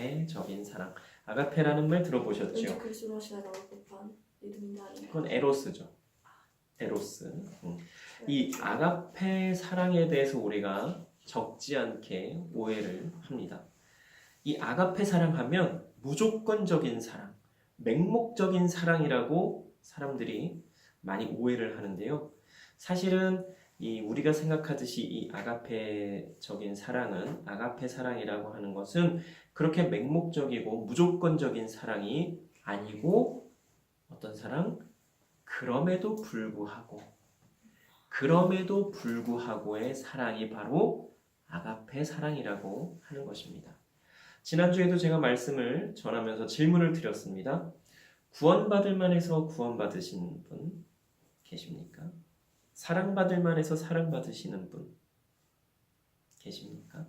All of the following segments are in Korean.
아가페적인 사랑. 아가페라는 말 들어보셨죠? 왠지 글씨로 하시나 나올 법한 이름인데 아니에요. 그건 에로스죠. 에로스. 음. 이 아가페 사랑에 대해서 우리가 적지 않게 오해를 합니다. 이 아가페 사랑하면 무조건적인 사랑, 맹목적인 사랑이라고 사람들이 많이 오해를 하는데요. 사실은 이 우리가 생각하듯이 이 아가페적인 사랑은 아가페 사랑이라고 하는 것은 그렇게 맹목적이고 무조건적인 사랑이 아니고 어떤 사랑? 그럼에도 불구하고 그럼에도 불구하고의 사랑이 바로 아가페 사랑이라고 하는 것입니다. 지난주에도 제가 말씀을 전하면서 질문을 드렸습니다. 구원받을 만해서 구원받으신 분 계십니까? 사랑받을 만해서 사랑받으시는 분 계십니까?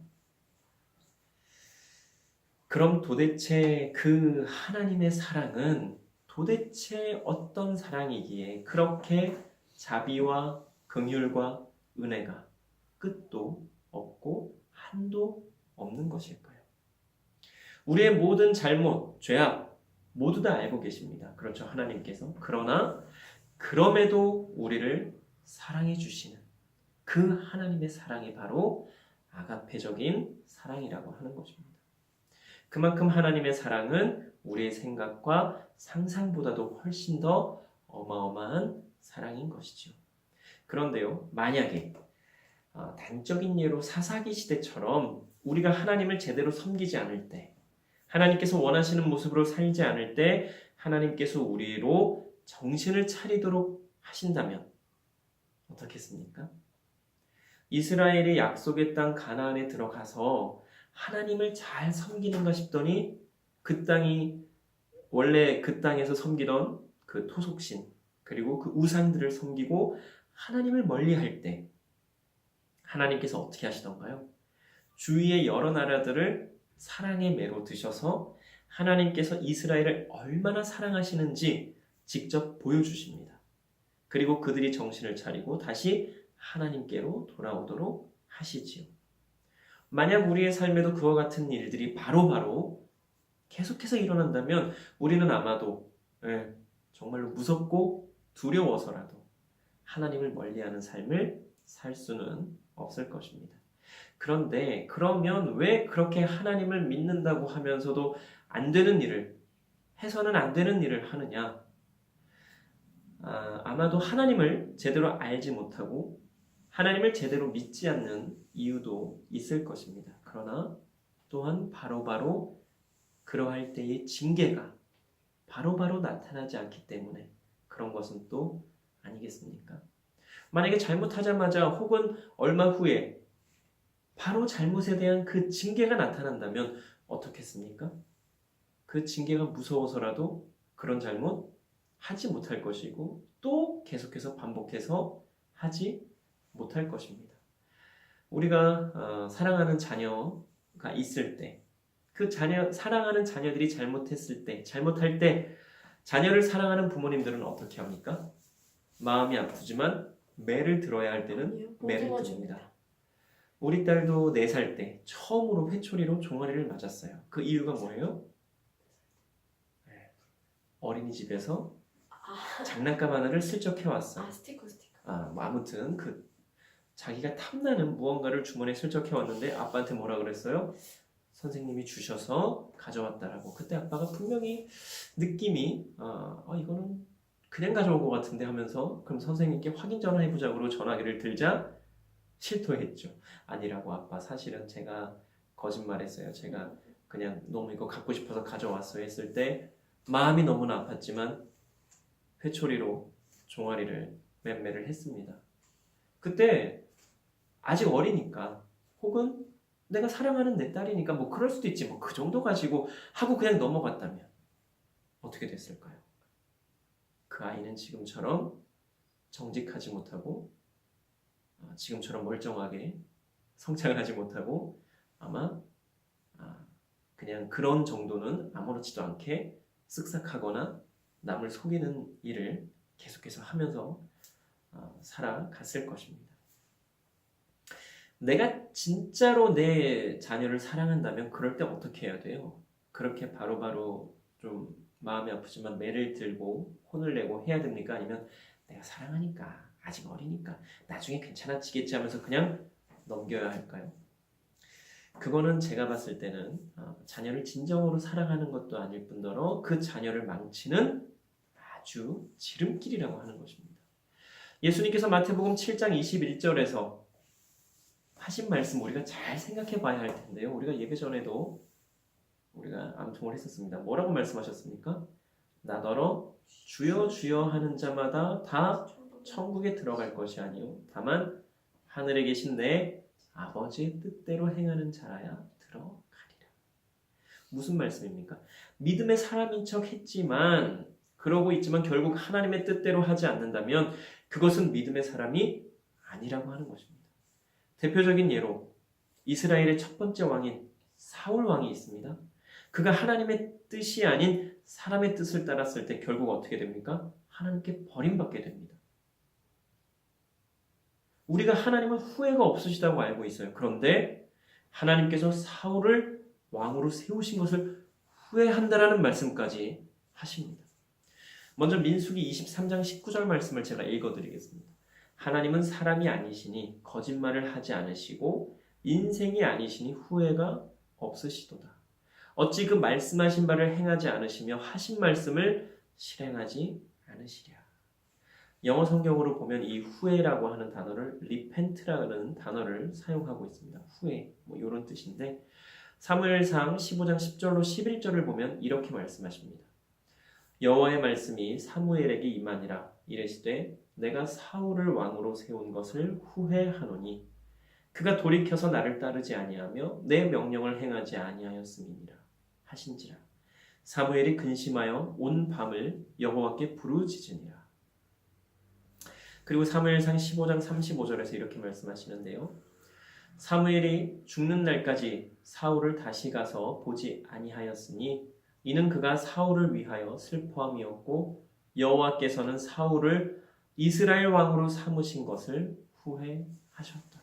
그럼 도대체 그 하나님의 사랑은 도대체 어떤 사랑이기에 그렇게 자비와 긍휼과 은혜가 끝도 없고 한도 없는 것일까요? 우리의 모든 잘못, 죄악 모두 다 알고 계십니다. 그렇죠. 하나님께서. 그러나 그럼에도 우리를 사랑해 주시는 그 하나님의 사랑이 바로 아가페적인 사랑이라고 하는 것입니다. 그만큼 하나님의 사랑은 우리의 생각과 상상보다도 훨씬 더 어마어마한 사랑인 것이죠. 그런데요, 만약에 어, 단적인 예로 사사기 시대처럼 우리가 하나님을 제대로 섬기지 않을 때, 하나님께서 원하시는 모습으로 살지 않을 때, 하나님께서 우리로 정신을 차리도록 하신다면 어떻겠습니까? 이스라엘이 약속의 땅 가나안에 들어가서 하나님을 잘 섬기는가 싶더니 그 땅이 원래 그 땅에서 섬기던 그 토속신 그리고 그 우상들을 섬기고 하나님을 멀리할 때 하나님께서 어떻게 하시던가요? 주위의 여러 나라들을 사랑의 매로 드셔서 하나님께서 이스라엘을 얼마나 사랑하시는지 직접 보여주십니다. 그리고 그들이 정신을 차리고 다시 하나님께로 돌아오도록 하시지요. 만약 우리의 삶에도 그와 같은 일들이 바로바로 바로 계속해서 일어난다면 우리는 아마도 예, 정말로 무섭고 두려워서라도 하나님을 멀리하는 삶을 살 수는 없을 것입니다. 그런데 그러면 왜 그렇게 하나님을 믿는다고 하면서도 안 되는 일을 해서는 안 되는 일을 하느냐? 아, 아마도 하나님을 제대로 알지 못하고 하나님을 제대로 믿지 않는 이유도 있을 것입니다. 그러나 또한 바로바로 바로 그러할 때의 징계가 바로바로 바로 나타나지 않기 때문에 그런 것은 또 아니겠습니까? 만약에 잘못하자마자 혹은 얼마 후에 바로 잘못에 대한 그 징계가 나타난다면 어떻겠습니까? 그 징계가 무서워서라도 그런 잘못 하지 못할 것이고 또 계속해서 반복해서 하지 못할 것입니다. 우리가 어, 사랑하는 자녀가 있을 때, 그 자녀 사랑하는 자녀들이 잘못했을 때, 잘못할 때 자녀를 사랑하는 부모님들은 어떻게 합니까? 마음이 아프지만 매를 들어야 할 때는 매를. 듭니다. 우리 딸도 4살 때 처음으로 회초리로 종아리를 맞았어요. 그 이유가 뭐예요? 네. 어린이집에서 아, 장난감 하나를 슬쩍 해왔어. 아 스티커 스티커. 아, 뭐 아무튼 그 자기가 탐나는 무언가를 주머니에 슬쩍 해왔는데 아빠한테 뭐라 그랬어요? 선생님이 주셔서 가져왔다라고. 그때 아빠가 분명히 느낌이 아, 아, 이거는 그냥 가져온 것 같은데 하면서 그럼 선생님께 확인 전화해 보자고 전화기를 들자 실토했죠. 아니라고 아빠 사실은 제가 거짓말했어요. 제가 그냥 너무 이거 갖고 싶어서 가져왔어요 했을 때 마음이 너무나 아팠지만 회초리로 종아리를 맴매를 했습니다. 그때 아직 어리니까 혹은 내가 사랑하는 내 딸이니까 뭐 그럴 수도 있지 뭐 그 정도 가지고 하고 그냥 넘어갔다면 어떻게 됐을까요? 그 아이는 지금처럼 정직하지 못하고 아, 지금처럼 멀쩡하게 성장을 하지 못하고 아마 아, 그냥 그런 정도는 아무렇지도 않게 쓱싹하거나 남을 속이는 일을 계속해서 하면서 어, 살아갔을 것입니다. 내가 진짜로 내 자녀를 사랑한다면 그럴 때 어떻게 해야 돼요? 그렇게 바로바로 좀 마음이 아프지만 매를 들고 혼을 내고 해야 됩니까? 아니면 내가 사랑하니까 아직 어리니까 나중에 괜찮아지겠지 하면서 그냥 넘겨야 할까요? 그거는 제가 봤을 때는 어, 자녀를 진정으로 사랑하는 것도 아닐 뿐더러 그 자녀를 망치는 아주 지름길이라고 하는 것입니다. 예수님께서 마태복음 7장 21절에서 하신 말씀 우리가 잘 생각해 봐야 할 텐데요. 우리가 예배 전에도 우리가 암송을 했었습니다. 뭐라고 말씀하셨습니까? 나더러 주여 주여 하는 자마다 다 천국에 들어갈 것이 아니요 다만 하늘에 계신 내 아버지의 뜻대로 행하는 자라야 들어가리라. 무슨 말씀입니까? 믿음의 사람인 척 했지만 그러고 있지만 결국 하나님의 뜻대로 하지 않는다면 그것은 믿음의 사람이 아니라고 하는 것입니다. 대표적인 예로 이스라엘의 첫 번째 왕인 사울 왕이 있습니다. 그가 하나님의 뜻이 아닌 사람의 뜻을 따랐을 때 결국 어떻게 됩니까? 하나님께 버림받게 됩니다. 우리가 하나님은 후회가 없으시다고 알고 있어요. 그런데 하나님께서 사울을 왕으로 세우신 것을 후회한다라는 말씀까지 하십니다. 먼저 민수기 23장 19절 말씀을 제가 읽어드리겠습니다. 하나님은 사람이 아니시니 거짓말을 하지 않으시고 인생이 아니시니 후회가 없으시도다. 어찌 그 말씀하신 바를 행하지 않으시며 하신 말씀을 실행하지 않으시랴. 영어 성경으로 보면 이 후회라고 하는 단어를 repent라는 단어를 사용하고 있습니다. 후회 뭐 이런 뜻인데 사무엘상 15장 10절로 11절을 보면 이렇게 말씀하십니다. 여호와의 말씀이 사무엘에게 임하니라. 이르시되 내가 사울을 왕으로 세운 것을 후회하노니 그가 돌이켜서 나를 따르지 아니하며 내 명령을 행하지 아니하였음이니라 하신지라. 사무엘이 근심하여 온 밤을 여호와께 부르짖으니라. 그리고 사무엘상 15장 35절에서 이렇게 말씀하시는데요. 사무엘이 죽는 날까지 사울을 다시 가서 보지 아니하였으니 이는 그가 사울을 위하여 슬퍼함이었고 여호와께서는 사울을 이스라엘 왕으로 삼으신 것을 후회하셨더라.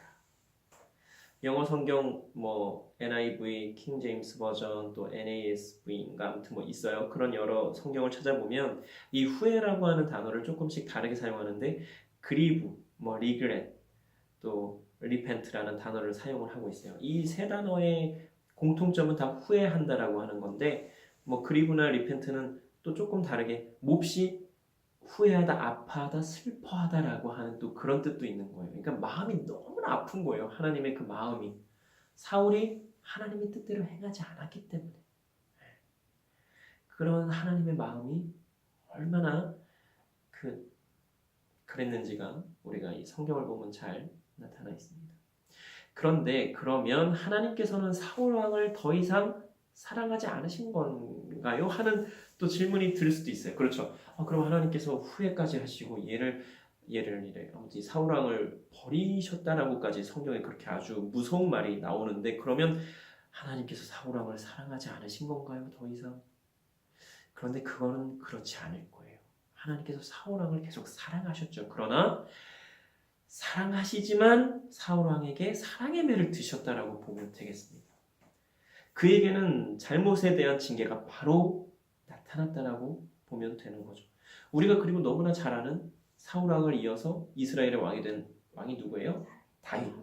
영어 성경 뭐 NIV, 킹 제임스 버전 또 NASV인가 아무튼 뭐 있어요. 그런 여러 성경을 찾아보면 이 후회라고 하는 단어를 조금씩 다르게 사용하는데 그리브, 뭐 regret, 또 repent라는 단어를 사용을 하고 있어요. 이 세 단어의 공통점은 다 후회한다라고 하는 건데 뭐 그리브나 리펜트는 또 조금 다르게 몹시 후회하다, 아파하다, 슬퍼하다라고 하는 또 그런 뜻도 있는 거예요. 그러니까 마음이 너무나 아픈 거예요. 하나님의 그 마음이 사울이 하나님의 뜻대로 행하지 않았기 때문에 그런 하나님의 마음이 얼마나 그 그랬는지가 우리가 이 성경을 보면 잘 나타나 있습니다. 그런데 그러면 하나님께서는 사울 왕을 더 이상 사랑하지 않으신 건가요? 하는 또 질문이 들 수도 있어요. 그렇죠. 아, 그럼 하나님께서 후회까지 하시고 얘를 얘를 이래 아무튼 사울 왕을 버리셨다라고까지 성경에 그렇게 아주 무서운 말이 나오는데 그러면 하나님께서 사울 왕을 사랑하지 않으신 건가요? 더 이상? 그런데 그거는 그렇지 않을 거예요. 하나님께서 사울 왕을 계속 사랑하셨죠. 그러나 사랑하시지만 사울 왕에게 사랑의 매를 드셨다라고 보면 되겠습니다. 그에게는 잘못에 대한 징계가 바로 나타났다라고 보면 되는 거죠. 우리가 그리고 너무나 잘 아는 사울 왕을 이어서 이스라엘의 왕이 된 왕이 누구예요? 다윗.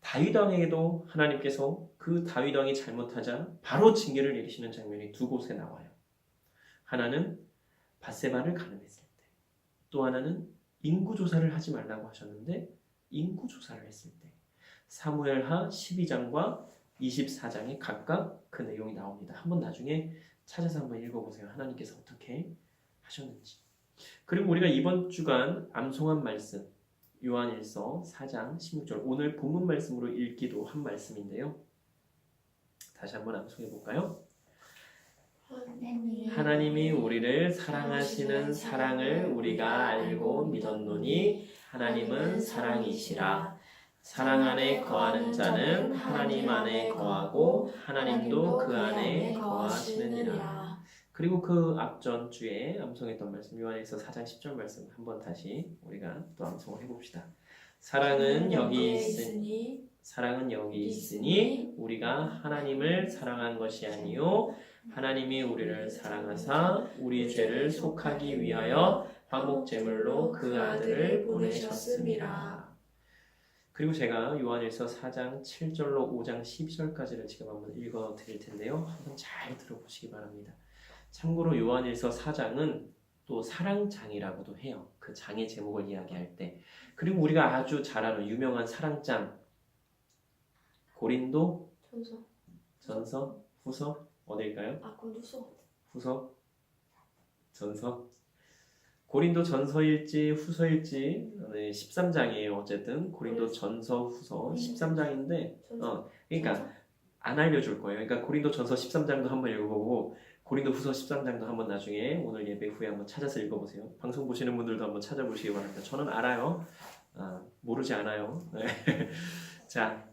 다윗 왕에게도 하나님께서 그 다윗 왕이 잘못하자 바로 징계를 내리시는 장면이 두 곳에 나와요. 하나는 바세바를 가늠했을 때, 또 하나는 인구 조사를 하지 말라고 하셨는데 인구 조사를 했을 때. 사무엘하 12장과 24장에 각각 그 내용이 나옵니다. 한번 나중에 찾아서 한번 읽어보세요. 하나님께서 어떻게 하셨는지. 그리고 우리가 이번 주간 암송한 말씀 요한일서 4장 16절 오늘 본문 말씀으로 읽기도 한 말씀인데요. 다시 한번 암송해 볼까요? 하나님이 우리를 사랑하시는 사랑을 우리가 알고 믿었노니 하나님은 사랑이시라. 사랑 안에 거하는 자는 하나님 안에 거하고 하나님도 그 안에 거하시느니라. 그리고 그 앞전 주에 암송했던 말씀 요한에서 4장 10절 말씀 한번 다시 우리가 또 암송을 해봅시다. 사랑은 여기 있으니 사랑은 여기 있으니 우리가 하나님을 사랑한 것이 아니요 하나님이 우리를 사랑하사 우리 죄를 속하기 위하여 화목 제물로 그 아들을 보내셨습니다. 그리고 제가 요한일서 4장 7절로 5장 12절까지를 지금 한번 읽어 드릴 텐데요. 한번 잘 들어보시기 바랍니다. 참고로 요한일서 4장은 또 사랑장이라고도 해요. 그 장의 제목을 이야기할 때. 그리고 우리가 아주 잘 아는 유명한 사랑장 고린도 전서. 전서 후서 어딜까요? 아, 건두서. 후서 전서 고린도 전서일지 후서일지 네, 13장이에요. 어쨌든 고린도 전서 후서 13장인데 전서. 어 그러니까 안 알려줄 거예요. 그러니까 고린도 전서 13장도 한번 읽어보고 고린도 후서 13장도 한번 나중에 오늘 예배 후에 한번 찾아서 읽어보세요. 방송 보시는 분들도 한번 찾아보시기 바랍니다. 저는 알아요. 아, 모르지 않아요. 네. 자,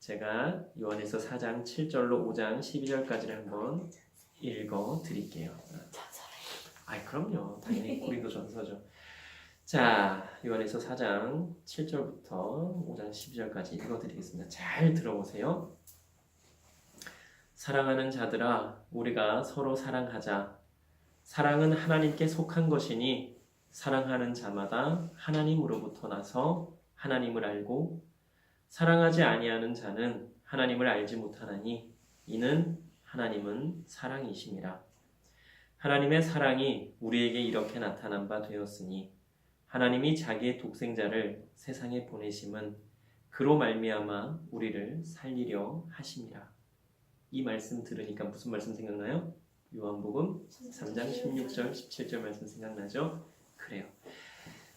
제가 요한에서 4장 7절로 5장 12절까지를 한번 읽어 드릴게요. 아이 그럼요. 당연히 고린도 전서죠. 자, 요한에서 4장 7절부터 5장 12절까지 읽어 드리겠습니다. 잘 들어보세요. 사랑하는 자들아 우리가 서로 사랑하자. 사랑은 하나님께 속한 것이니 사랑하는 자마다 하나님으로부터 나서 하나님을 알고 사랑하지 아니하는 자는 하나님을 알지 못하나니 이는 하나님은 사랑이심이라. 하나님의 사랑이 우리에게 이렇게 나타난 바 되었으니 하나님이 자기의 독생자를 세상에 보내심은 그로 말미암아 우리를 살리려 하심이라. 이 말씀 들으니까 무슨 말씀 생각나요? 요한복음 3장 16절 17절 말씀 생각나죠? 그래요.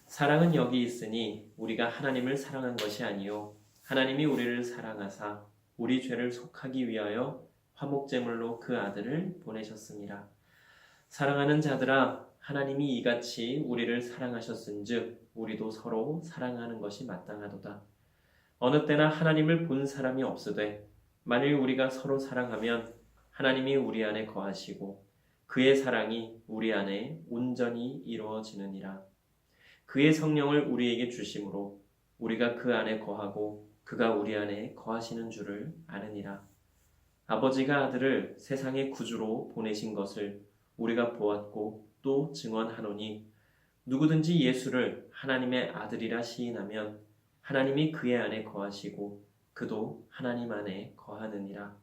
사랑은 여기 있으니 우리가 하나님을 사랑한 것이 아니요 하나님이 우리를 사랑하사 우리 죄를 속하기 위하여 화목제물로 그 아들을 보내셨습니다. 사랑하는 자들아 하나님이 이같이 우리를 사랑하셨은즉 우리도 서로 사랑하는 것이 마땅하도다. 어느 때나 하나님을 본 사람이 없으되 만일 우리가 서로 사랑하면 하나님이 우리 안에 거하시고 그의 사랑이 우리 안에 온전히 이루어지느니라. 그의 성령을 우리에게 주심으로 우리가 그 안에 거하고 그가 우리 안에 거하시는 줄을 아느니라. 아버지가 아들을 세상의 구주로 보내신 것을 우리가 보았고 또 증언하노니 누구든지 예수를 하나님의 아들이라 시인하면 하나님이 그의 안에 거하시고 그도 하나님 안에 거하느니라.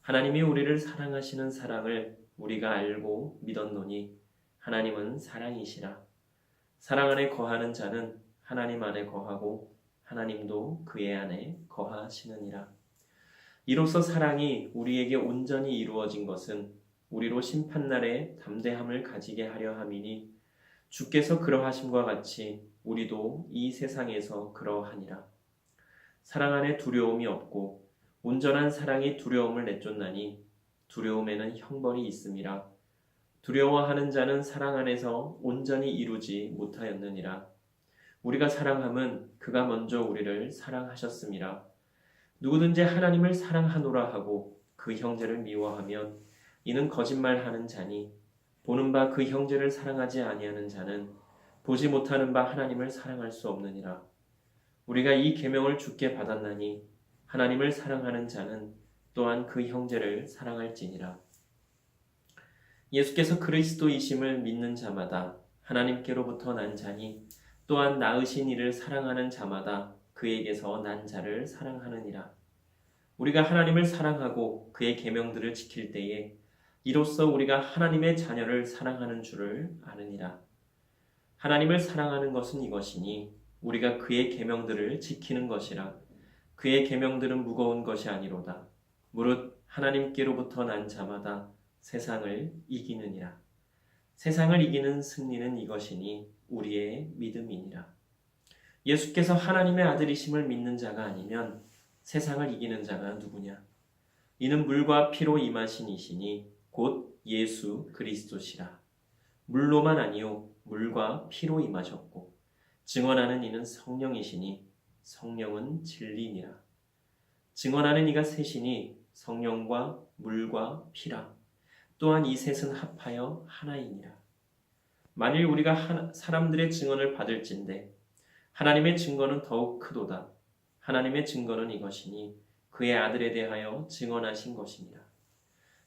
하나님이 우리를 사랑하시는 사랑을 우리가 알고 믿었노니 하나님은 사랑이시라. 사랑 안에 거하는 자는 하나님 안에 거하고 하나님도 그의 안에 거하시느니라. 이로써 사랑이 우리에게 온전히 이루어진 것은 우리로 심판날에 담대함을 가지게 하려 함이니 주께서 그러하심과 같이 우리도 이 세상에서 그러하니라. 사랑 안에 두려움이 없고 온전한 사랑이 두려움을 내쫓나니 두려움에는 형벌이 있음이라. 두려워하는 자는 사랑 안에서 온전히 이루지 못하였느니라. 우리가 사랑함은 그가 먼저 우리를 사랑하셨음이라. 누구든지 하나님을 사랑하노라 하고 그 형제를 미워하면 이는 거짓말하는 자니 보는 바 그 형제를 사랑하지 아니하는 자는 보지 못하는 바 하나님을 사랑할 수 없느니라. 우리가 이 계명을 주께 받았나니 하나님을 사랑하는 자는 또한 그 형제를 사랑할지니라. 예수께서 그리스도이심을 믿는 자마다 하나님께로부터 난 자니 또한 낳으신 이를 사랑하는 자마다 그에게서 난 자를 사랑하느니라. 우리가 하나님을 사랑하고 그의 계명들을 지킬 때에 이로써 우리가 하나님의 자녀를 사랑하는 줄을 아느니라. 하나님을 사랑하는 것은 이것이니 우리가 그의 계명들을 지키는 것이라. 그의 계명들은 무거운 것이 아니로다. 무릇 하나님께로부터 난 자마다 세상을 이기느니라. 세상을 이기는 승리는 이것이니 우리의 믿음이니라. 예수께서 하나님의 아들이심을 믿는 자가 아니면 세상을 이기는 자가 누구냐? 이는 물과 피로 임하신 이시니 곧 예수 그리스도시라. 물로만 아니요 물과 피로 임하셨고 증언하는 이는 성령이시니 성령은 진리니라. 증언하는 이가 셋이니 성령과 물과 피라. 또한 이 셋은 합하여 하나이니라. 만일 우리가 하나- 사람들의 증언을 받을진대 하나님의 증거는 더욱 크도다. 하나님의 증거는 이것이니 그의 아들에 대하여 증언하신 것이니라.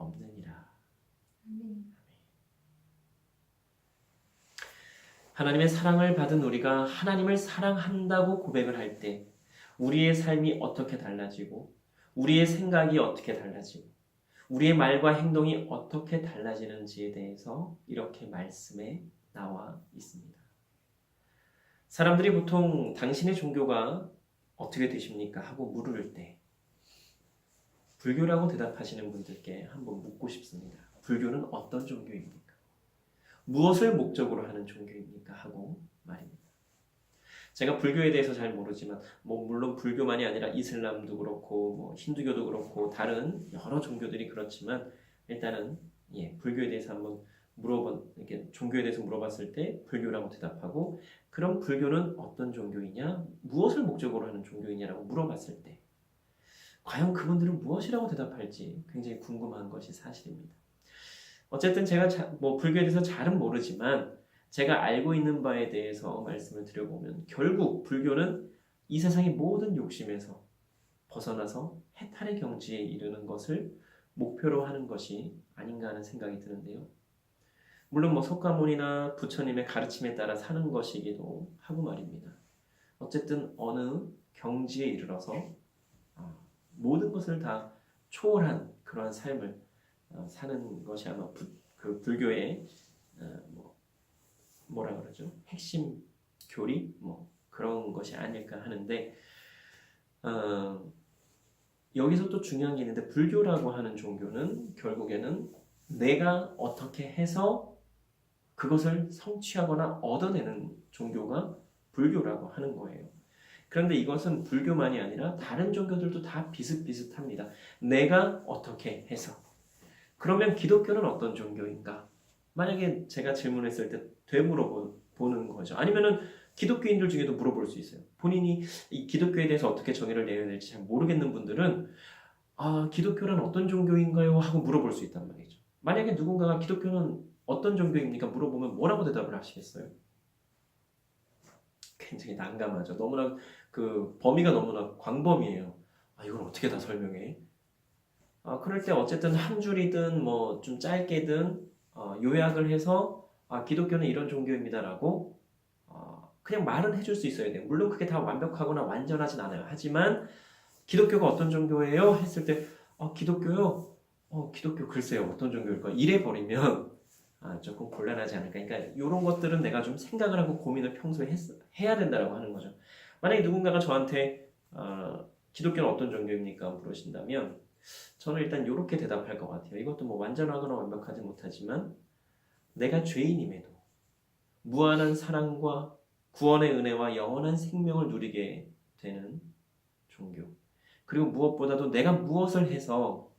없느니라. 하나님의 사랑을 받은 우리가 하나님을 사랑한다고 고백을 할 때 우리의 삶이 어떻게 달라지고 우리의 생각이 어떻게 달라지고 우리의 말과 행동이 어떻게 달라지는지에 대해서 이렇게 말씀에 나와 있습니다. 사람들이 보통 당신의 종교가 어떻게 되십니까? 하고 물을 때 불교라고 대답하시는 분들께 한번 묻고 싶습니다. 불교는 어떤 종교입니까? 무엇을 목적으로 하는 종교입니까? 하고 말입니다. 제가 불교에 대해서 잘 모르지만 뭐 물론 불교만이 아니라 이슬람도 그렇고 뭐 힌두교도 그렇고 다른 여러 종교들이 그렇지만 일단은 예, 불교에 대해서 한번 물어본 이렇게 종교에 대해서 물어봤을 때 불교라고 대답하고 그럼 불교는 어떤 종교이냐? 무엇을 목적으로 하는 종교이냐라고 물어봤을 때 과연 그분들은 무엇이라고 대답할지 굉장히 궁금한 것이 사실입니다. 어쨌든 제가 자, 뭐 불교에 대해서 잘은 모르지만 제가 알고 있는 바에 대해서 말씀을 드려보면 결국 불교는 이 세상의 모든 욕심에서 벗어나서 해탈의 경지에 이르는 것을 목표로 하는 것이 아닌가 하는 생각이 드는데요. 물론 뭐 석가모니나 부처님의 가르침에 따라 사는 것이기도 하고 말입니다. 어쨌든 어느 경지에 이르러서 어, 모든 것을 다 초월한 그러한 삶을 어, 사는 것이 아마 부, 그 불교의 어, 뭐 뭐라 그러죠 핵심 교리 뭐 그런 것이 아닐까 하는데 어, 여기서 또 중요한 게 있는데 불교라고 하는 종교는 결국에는 내가 어떻게 해서 그것을 성취하거나 얻어내는 종교가 불교라고 하는 거예요. 그런데 이것은 불교만이 아니라 다른 종교들도 다 비슷비슷합니다. 내가 어떻게 해서. 그러면 기독교는 어떤 종교인가? 만약에 제가 질문했을 때 되물어보는 거죠. 아니면은 기독교인들 중에도 물어볼 수 있어요. 본인이 이 기독교에 대해서 어떻게 정의를 내려야 될지 잘 모르겠는 분들은 아, 기독교란 어떤 종교인가요? 하고 물어볼 수 있단 말이죠. 만약에 누군가가 기독교는 어떤 종교입니까? 물어보면 뭐라고 대답을 하시겠어요? 굉장히 난감하죠. 너무나 그 범위가 너무나 광범위해요. 아, 이걸 어떻게 다 설명해? 아, 그럴 때 어쨌든 한 줄이든 뭐 좀 짧게든 어, 요약을 해서 아, 기독교는 이런 종교입니다라고 어, 그냥 말은 해줄 수 있어야 돼요. 물론 그게 다 완벽하거나 완전하진 않아요. 하지만 기독교가 어떤 종교예요? 했을 때 어, 기독교요? 어, 기독교 글쎄요. 어떤 종교일까? 이래 버리면 아, 조금 곤란하지 않을까. 그러니까 이런 것들은 내가 좀 생각을 하고 고민을 평소에 했, 해야 된다라고 하는 거죠. 만약에 누군가가 저한테 어, 기독교는 어떤 종교입니까? 물으신다면 저는 일단 이렇게 대답할 것 같아요. 이것도 뭐 완전하거나 완벽하지 못하지만 내가 죄인임에도 무한한 사랑과 구원의 은혜와 영원한 생명을 누리게 되는 종교. 그리고 무엇보다도 내가 무엇을 해서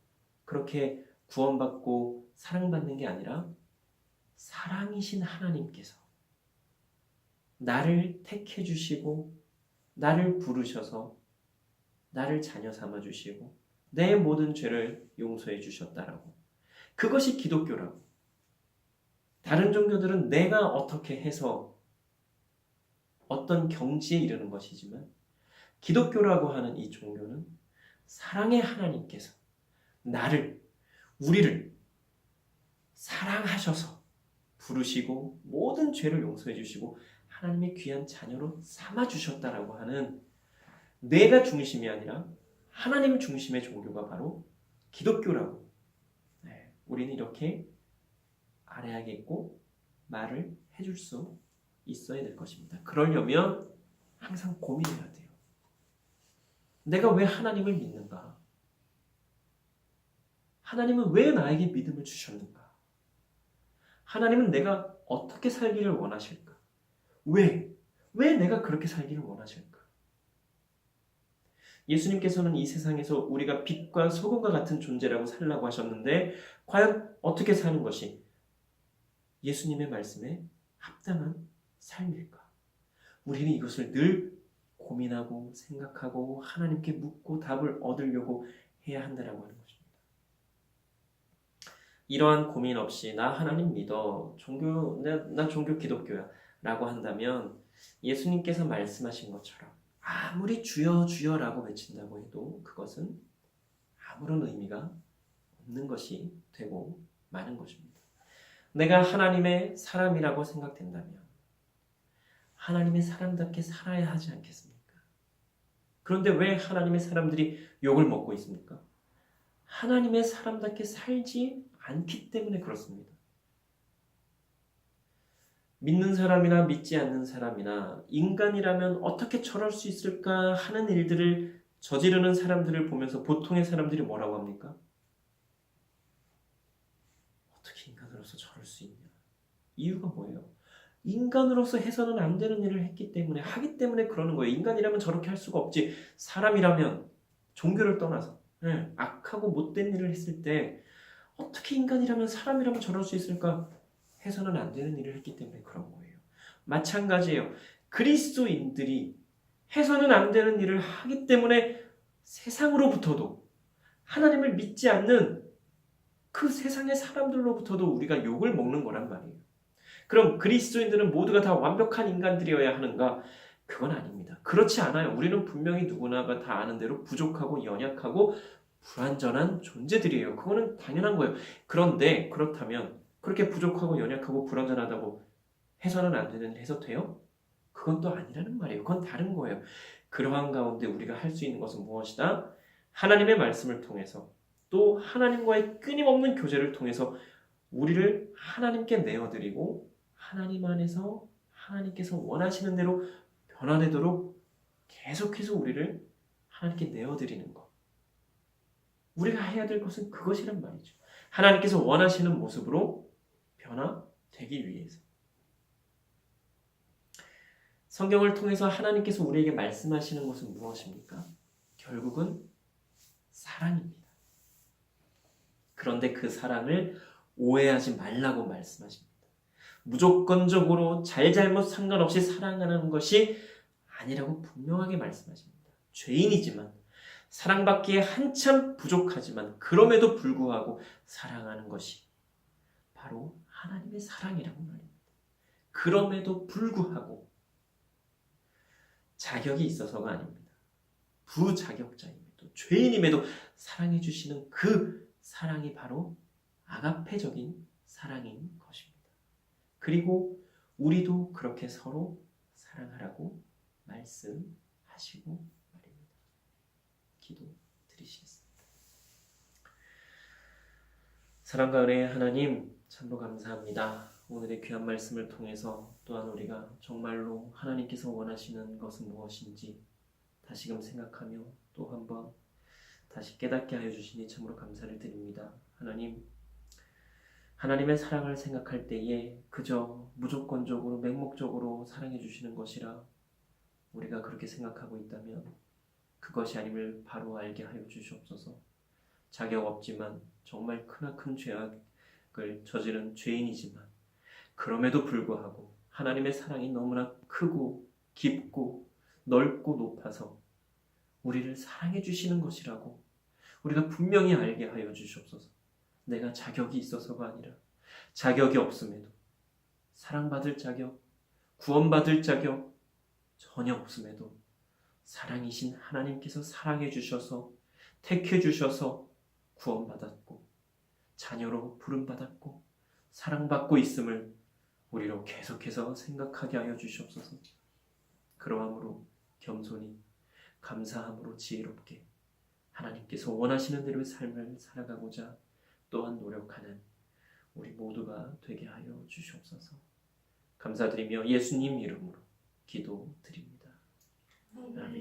그렇게 구원받고 사랑받는 게 아니라 사랑이신 하나님께서 나를 택해 주시고 나를 부르셔서 나를 자녀 삼아 주시고 내 모든 죄를 용서해 주셨다라고. 그것이 기독교라고. 다른 종교들은 내가 어떻게 해서 어떤 경지에 이르는 것이지만 기독교라고 하는 이 종교는 사랑의 하나님께서 나를, 우리를 사랑하셔서 부르시고 모든 죄를 용서해 주시고 하나님의 귀한 자녀로 삼아 주셨다라고 하는 내가 중심이 아니라 하나님 중심의 종교가 바로 기독교라고. 네, 우리는 이렇게 알아야겠고 말을 해줄 수 있어야 될 것입니다. 그러려면 항상 고민해야 돼요. 내가 왜 하나님을 믿는가? 하나님은 왜 나에게 믿음을 주셨는가? 하나님은 내가 어떻게 살기를 원하실까? 왜? 왜 내가 그렇게 살기를 원하실까? 예수님께서는 이 세상에서 우리가 빛과 소금과 같은 존재라고 살라고 하셨는데 과연 어떻게 사는 것이 예수님의 말씀에 합당한 삶일까? 우리는 이것을 늘 고민하고 생각하고 하나님께 묻고 답을 얻으려고 해야 한다라고 하는. 이러한 고민 없이 나 하나님 믿어 종교 나, 나 종교 기독교야 라고 한다면 예수님께서 말씀하신 것처럼 아무리 주여 주여라고 외친다고 해도 그것은 아무런 의미가 없는 것이 되고 마는 것입니다. 내가 하나님의 사람이라고 생각된다면 하나님의 사람답게 살아야 하지 않겠습니까? 그런데 왜 하나님의 사람들이 욕을 먹고 있습니까? 하나님의 사람답게 살지 않기 때문에 그렇습니다. 믿는 사람이나 믿지 않는 사람이나 인간이라면 어떻게 저럴 수 있을까 하는 일들을 저지르는 사람들을 보면서 보통의 사람들이 뭐라고 합니까? 어떻게 인간으로서 저럴 수 있냐? 이유가 뭐예요? 인간으로서 해서는 안 되는 일을 했기 때문에 하기 때문에 그러는 거예요. 인간이라면 저렇게 할 수가 없지. 사람이라면 종교를 떠나서 예, 악하고 못된 일을 했을 때 어떻게 인간이라면 사람이라면 저럴 수 있을까? 해서는 안 되는 일을 했기 때문에 그런 거예요. 마찬가지예요. 그리스도인들이 해서는 안 되는 일을 하기 때문에 세상으로부터도 하나님을 믿지 않는 그 세상의 사람들로부터도 우리가 욕을 먹는 거란 말이에요. 그럼 그리스도인들은 모두가 다 완벽한 인간들이어야 하는가? 그건 아닙니다. 그렇지 않아요. 우리는 분명히 누구나가 다 아는 대로 부족하고 연약하고 불완전한 존재들이에요. 그거는 당연한 거예요. 그런데 그렇다면 그렇게 부족하고 연약하고 불완전하다고 해서는 안 되는 해서 돼요? 그건 또 아니라는 말이에요. 그건 다른 거예요. 그러한 가운데 우리가 할 수 있는 것은 무엇이다? 하나님의 말씀을 통해서 또 하나님과의 끊임없는 교제를 통해서 우리를 하나님께 내어드리고 하나님 안에서 하나님께서 원하시는 대로 변화되도록 계속해서 우리를 하나님께 내어드리는 것. 우리가 해야 될 것은 그것이란 말이죠. 하나님께서 원하시는 모습으로 변화되기 위해서. 성경을 통해서 하나님께서 우리에게 말씀하시는 것은 무엇입니까? 결국은 사랑입니다. 그런데 그 사랑을 오해하지 말라고 말씀하십니다. 무조건적으로 잘잘못 상관없이 사랑하는 것이 아니라고 분명하게 말씀하십니다. 죄인이지만 사랑받기에 한참 부족하지만 그럼에도 불구하고 사랑하는 것이 바로 하나님의 사랑이라고 말입니다. 그럼에도 불구하고 자격이 있어서가 아닙니다. 부자격자임에도 죄인임에도 사랑해 주시는 그 사랑이 바로 아가페적인 사랑인 것입니다. 그리고 우리도 그렇게 서로 사랑하라고 말씀하시고. 기도 드리시겠습니다. 사랑과 은혜의 하나님 참으로 감사합니다. 오늘의 귀한 말씀을 통해서 또한 우리가 정말로 하나님께서 원하시는 것은 무엇인지 다시금 생각하며 또 한번 다시 깨닫게 하여 주시니 참으로 감사를 드립니다. 하나님, 하나님의 사랑을 생각할 때에 그저 무조건적으로 맹목적으로 사랑해 주시는 것이라 우리가 그렇게 생각하고 있다면 그것이 아님을 바로 알게 하여 주시옵소서. 자격 없지만 정말 크나큰 죄악을 저지른 죄인이지만 그럼에도 불구하고 하나님의 사랑이 너무나 크고 깊고 넓고 높아서 우리를 사랑해 주시는 것이라고 우리가 분명히 알게 하여 주시옵소서. 내가 자격이 있어서가 아니라 자격이 없음에도 사랑받을 자격, 구원받을 자격 전혀 없음에도 사랑이신 하나님께서 사랑해 주셔서 택해 주셔서 구원받았고 자녀로 부름받았고 사랑받고 있음을 우리로 계속해서 생각하게 하여 주시옵소서. 그러함으로 겸손히 감사함으로 지혜롭게 하나님께서 원하시는 대로의 삶을 살아가고자 또한 노력하는 우리 모두가 되게 하여 주시옵소서. 감사드리며 예수님 이름으로 기도드립니다. 아멘.